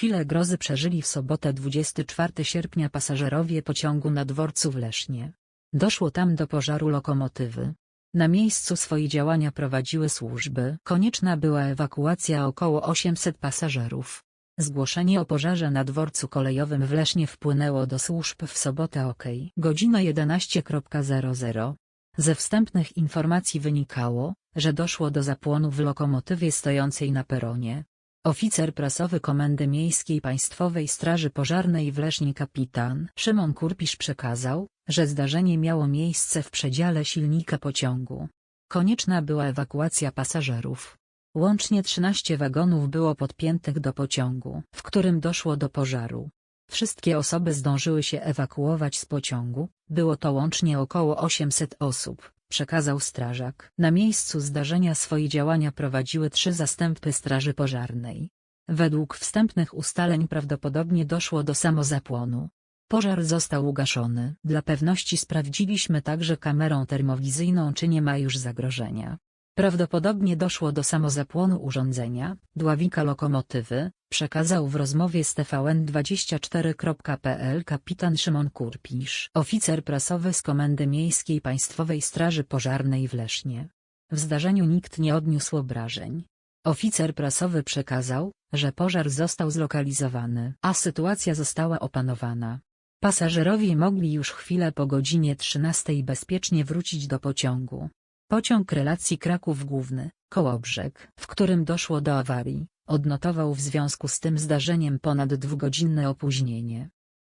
Chwilę grozy przeżyli w sobotę 24 sierpnia pasażerowie pociągu na dworcu w Lesznie. Doszło tam do pożaru lokomotywy. Na miejscu swoje działania prowadziły służby. Konieczna była ewakuacja około 800 pasażerów. Zgłoszenie o pożarze na dworcu kolejowym w Lesznie wpłynęło do służb w sobotę ok. godzina 11.00. Ze wstępnych informacji wynikało, że doszło do zapłonu w lokomotywie stojącej na peronie. Oficer prasowy Komendy Miejskiej Państwowej Straży Pożarnej w Lesznie kapitan Szymon Kurpisz przekazał, że zdarzenie miało miejsce w przedziale silnika pociągu. Konieczna była ewakuacja pasażerów. Łącznie 13 wagonów było podpiętych do pociągu, w którym doszło do pożaru. Wszystkie osoby zdążyły się ewakuować z pociągu, było to łącznie około 800 osób, przekazał strażak. Na miejscu zdarzenia swoje działania prowadziły trzy zastępy straży pożarnej. Według wstępnych ustaleń prawdopodobnie doszło do samozapłonu. Pożar został ugaszony. Dla pewności sprawdziliśmy także kamerą termowizyjną czy nie ma już zagrożenia. Prawdopodobnie doszło do samozapłonu urządzenia, dławika lokomotywy, przekazał w rozmowie z TVN24.pl kapitan Szymon Kurpisz, oficer prasowy z Komendy Miejskiej Państwowej Straży Pożarnej w Lesznie. W zdarzeniu nikt nie odniósł obrażeń. Oficer prasowy przekazał, że pożar został zlokalizowany, a sytuacja została opanowana. Pasażerowie mogli już chwilę po godzinie 13 bezpiecznie wrócić do pociągu. Pociąg relacji Kraków Główny, Kołobrzeg, w którym doszło do awarii, odnotował w związku z tym zdarzeniem ponad dwugodzinne opóźnienie.